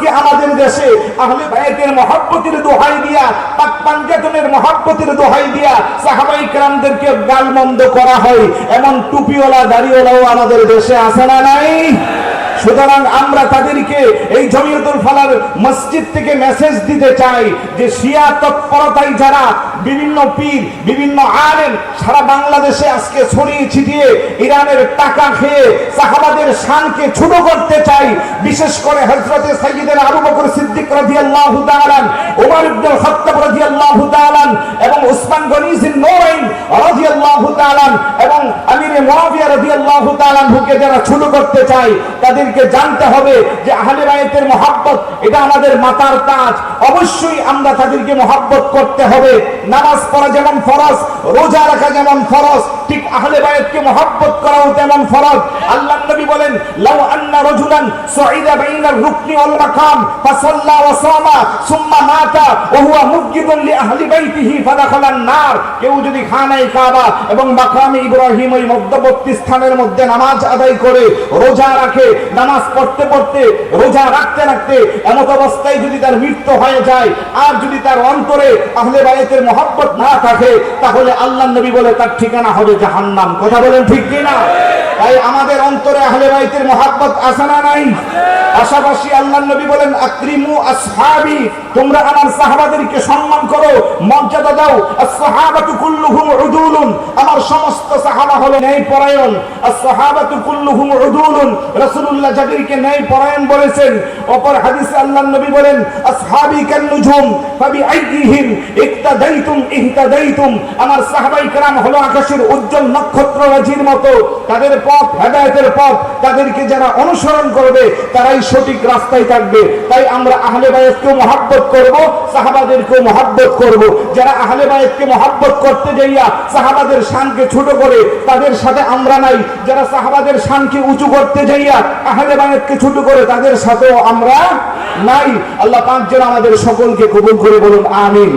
আজকে আমাদের দেশে? আহলে ভাইদের মহাব্বতের দোহাই দিয়া, পাক পাঞ্জাতনের মহাব্বতের দোহাই দিয়া সাহাবাই কালামদেরকে গালমন্দ করা হয়। এমন টুপিওয়ালা, দাড়িওয়ালাও আমাদের দেশে আসে না নাই? সুতরাং আমরা তাদেরকে এই জমিয়তুল ফালার মসজিদ থেকে মেসেজ দিতে চাই যে শিয়া তৎপরতায় যারা বিভিন্ন পীর, বিভিন্ন আলেম সারা বাংলাদেশে আজকে ছড়িয়ে ছিটিয়ে ইরানের টাকা খেয়ে সাহাবাদের শানকে ছোট করতে চাই, বিশেষ করে হযরতে সাইয়্যিদনা আবু বকর সিদ্দিক রাদিয়াল্লাহু তাআলা ওমর ইবনে খাত্তাব রাদিয়াল্লাহু তাআলা এবং উসমান গনি নূরাইন রাদিয়াল্লাহু তাআলা ছোট করতে চায়, তাদেরকে জানতে হবে যে আহলে বাইতের মহাব্বত, এটা আমাদের মাতার কাজ। অবশ্যই আমরা তাদেরকে মহাব্বত করতে হবে। নামাজ পড়া যেমন ফরজ, রোজা রাখা যেমন ফরজ, ঠিক আহলে বাইতকে মহাব্বত করাও তেমন ফরজ। আল্লাহ নবী বলেন, লাউ আন্না রাজুলান সুইদা বাইনার রুকনি ওয়াল মাকাম, ফাসাল্লা ওয়া সামা, সুম্মা মাতা, ওয়া হুয়া মুবগিদুন লি আহলি বাইতিহি ফাদাখালান নার। কেউ যদি খানায় কাবা এবং মাকামে ইব্রাহিম ওই মধ্যবর্তী স্থানের মধ্যে নামাজ আদায় করে রোজা রাখে, নামাজ পড়তে পড়তে, রোজা রাখতে রাখতে এমত অবস্থায় যদি তার মৃত্যু হয়ে যায়, আর যদি তার অন্তরে আহলে বাইতের মহব্বত না থাকে, তাহলে আল্লাহ নবী বলে তার ঠিকানা হবে জাহান্নাম। কথা বলেন ঠিক কিনা? তাই আমাদের অন্তরে আহলে বাইতের মহাব্বত আছে না নাই? পাশাপাশি আল্লাহ নবী বলেন, আকরিমু আসহাবি, তোমরা আমার সাহাবাদেরকে সম্মান করো। মর্যাদা দাও। আসহাবাতু কুল্লুহুম উদুলুন। আমার সমস্ত সাহাবা হলো ন্যায় পরায়ণ আসহাবাতু কুল্লুহুম উদুলুন রাসূলুল্লাহ যাদেরকে ন্যায় পরায়ণ বলেছেন অপর হাদিসে আল্লাহ নবী বলেন আসহাবি কান নুজুম ফাবি আইয়িহিম ইক্তাদাইতুম ইহতাদাইতুম আমার সাহাবাই کرام হলো আকাশের উজ্জ্বল নক্ষত্র রাজির মতো তাদের পথ হেদায়েতের পথ তাদেরকে যারা অনুসরণ করবে তারাই সঠিক রাস্তায় থাকবে তাই আমরা আহলে বায়াতকেও মহাব্বত করব সাহাবাদেরকেও মহাব্বত করব যারা আহলে বায়াতকে মহাব্বত করতে যাইয়া সাহাবাদের শানকে ছোট করে তাদের সাথে আমরা নাই। যারা সাহাবাদের শানকে উঁচু করতে যাইয়া আহলে বায়াতকে ছোট করে তাদের সাথেও আমরা নাই। আল্লাহ পাঁচজন আমাদের সকলকে কবুল করে বলুন, আমিন।